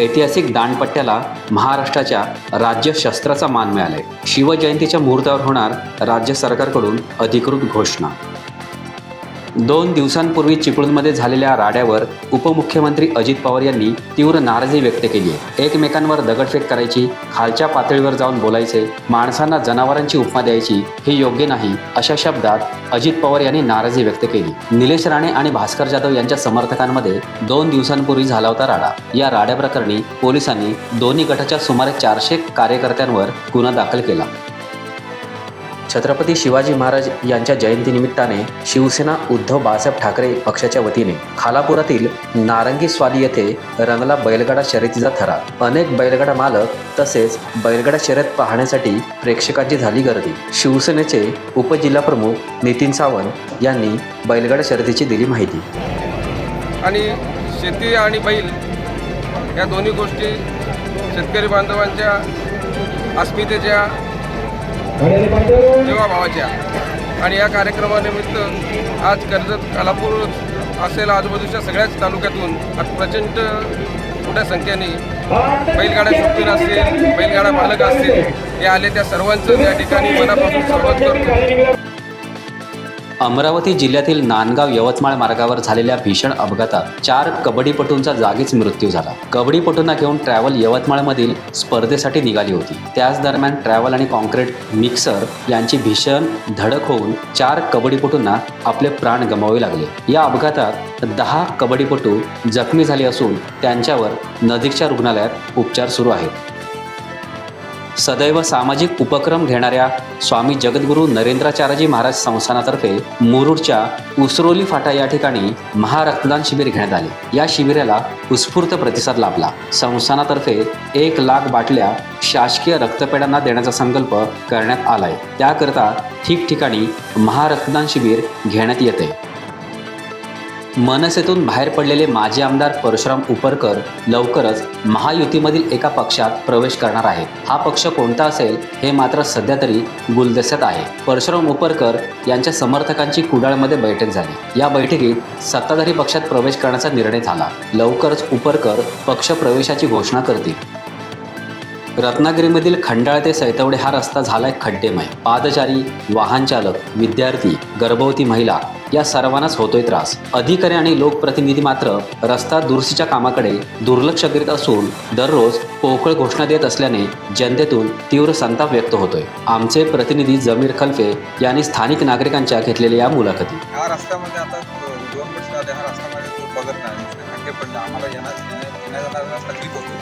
ऐतिहासिक दांडपट्ट्याला महाराष्ट्राच्या राज्य शस्त्राचा मान मिळालाय. शिवजयंतीच्या मुहूर्तावर होणार राज्य सरकारकडून अधिकृत घोषणा. दोन दिवसांपूर्वी चिपळूणमध्ये झालेल्या राड्यावर उपमुख्यमंत्री अजित पवार यांनी तीव्र नाराजी व्यक्त केली आहे. एकमेकांवर दगडफेक करायची खालच्या पातळीवर जाऊन बोलायचे माणसांना जनावरांची उपमा द्यायची हे योग्य नाही अशा शब्दात अजित पवार यांनी नाराजी व्यक्त केली. निलेश राणे आणि भास्कर जाधव यांच्या समर्थकांमध्ये दोन दिवसांपूर्वी झाला होता राडा. या राड्याप्रकरणी पोलिसांनी दोन्ही गटाच्या सुमारे चारशे कार्यकर्त्यांवर गुन्हा दाखल केला. छत्रपती शिवाजी महाराज यांच्या जयंतीनिमित्ताने शिवसेना उद्धव बाळासाहेब ठाकरे पक्षाच्या वतीने खालापुरातील नारंगी स्वाली येथे रंगला बैलगाडा शर्यतीचा थरार अनेक बैलगाडा मालक तसेच बैलगाडा शर्यत पाहण्यासाठी प्रेक्षकांची झाली गर्दी. शिवसेनेचे उपजिल्हाप्रमुख नितीन सावंत यांनी बैलगाडा शर्यतीची दिली माहिती. आणि शेती आणि बैल या दोन्ही गोष्टी शेतकरी बांधवांच्या अस्मितेच्या जीवाभावाच्या आणि या कार्यक्रमानिमित्त आज कर्जत कालापूर असेल आजूबाजूच्या सगळ्याच तालुक्यातून आज प्रचंड मोठ्या संख्येने बैलगाड्या शौकीन असतील बैलगाडा मालक असतील हे आले त्या सर्वांचं या ठिकाणी मनापासून स्वागत करतो अमरावती जिल्ह्यातील नांदगाव यवतमाळ मार्गावर झालेल्या भीषण अपघातात चार कबड्डीपटूंचा जागीच मृत्यू झाला. कबड्डीपटूंना घेऊन ट्रॅव्हल यवतमाळमधील स्पर्धेसाठी निघाली होती. त्याच दरम्यान ट्रॅव्हल आणि कॉन्क्रीट मिक्सर यांची भीषण धडक होऊन चार कबड्डीपटूंना आपले प्राण गमावे लागले. या अपघातात दहा कबड्डीपटू जखमी झाले असून त्यांच्यावर नजीकच्या रुग्णालयात उपचार सुरू आहेत. सदैव सामाजिक उपक्रम घेणाऱ्या स्वामी जगद्गुरू नरेंद्राचार्यजी महाराज संस्थानातर्फे मुरुडच्या उसरोली फाटा या ठिकाणी महारक्तदान शिबिर घेण्यात आले. या शिबिराला उत्स्फूर्त प्रतिसाद लाभला. संस्थानातर्फे एक लाख बाटल्या शासकीय रक्तपेढ्यांना देण्याचा संकल्प करण्यात आलाय. त्याकरता ठिकठिकाणी महारक्तदान शिबिर घेण्यात येते. मनसेतून बाहेर पडलेले माजी आमदार परशुराम उपरकर लवकरच महायुतीमधील एका पक्षात प्रवेश करणार आहेत हा पक्ष कोणता असेल हे मात्र सध्या तरी गुलदस्त्यात आहे. परशुराम उपरकर यांच्या समर्थकांची कुडाळमध्ये बैठक झाली. या बैठकीत सत्ताधारी पक्षात प्रवेश करण्याचा निर्णय झाला. लवकरच उपरकर पक्ष प्रवेशाची घोषणा करतील. रत्नागिरीमधील खंडाळ ते सैतवडे हा रस्ता झालाय खड्डेमय. पादचारी वाहनचालक विद्यार्थी गर्भवती महिला या सर्वांनाच होतोय त्रास. अधिकारी आणि लोकप्रतिनिधी मात्र रस्ता दुरुस्तीच्या कामाकडे दुर्लक्ष करीत असून दररोज पोकळ घोषणा देत असल्याने जनतेतून तीव्र संताप व्यक्त होतोय. आमचे प्रतिनिधी जमीर खलफे यांनी स्थानिक नागरिकांच्या घेतलेल्या या मुलाखती. या रस्त्यामध्ये आता दोन वर्ष झाले रस्त्यामध्ये बघत नाही. आम्हाला येणार येण्या जाणारा रस्ता होतो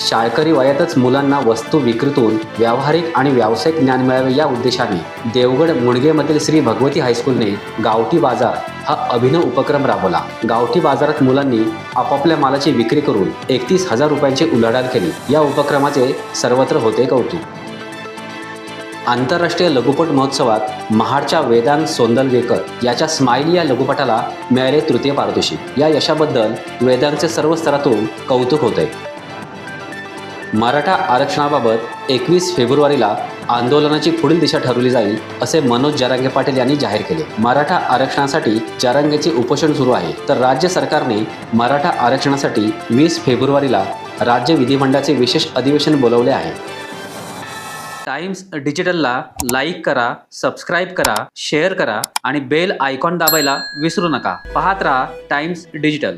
शाळकरी वयातच मुलांना वस्तू विक्रीतून व्यावहारिक आणि व्यावसायिक ज्ञान मिळावे या उद्देशाने देवगड मुणगेमधील श्री भगवती हायस्कूलने गावठी बाजार हा अभिनव उपक्रम राबवला. गावठी बाजारात मुलांनी आपापल्या मालाची विक्री करून एकतीस हजार रुपयांची उलाढाल केली. या उपक्रमाचे सर्वत्र होते कौतुक. आंतरराष्ट्रीय लघुपट महोत्सवात महाडच्या वेदांत सोंदलवेकर याच्या स्माईल या लघुपटाला मिळाले तृतीय पारितोषिक. या यशाबद्दल वेदांतचे सर्व स्तरातून कौतुक होते मराठा आरक्षणाबाबत एकवीस फेब्रुवारीला आंदोलनाची पुढील दिशा ठरवली जाईल असे मनोज जारांगे पाटील यांनी जाहीर केले. मराठा आरक्षणासाठी जारांगेचे उपोषण सुरू आहे. तर राज्य सरकारने मराठा आरक्षणासाठी वीस फेब्रुवारीला राज्य विधिमंडळाचे विशेष अधिवेशन बोलवले आहे. टाइम्स डिजिटलला लाईक करा सबस्क्राईब करा शेअर करा आणि बेल आयकॉन दाबायला विसरू नका. पाहत राहा टाइम्स डिजिटल.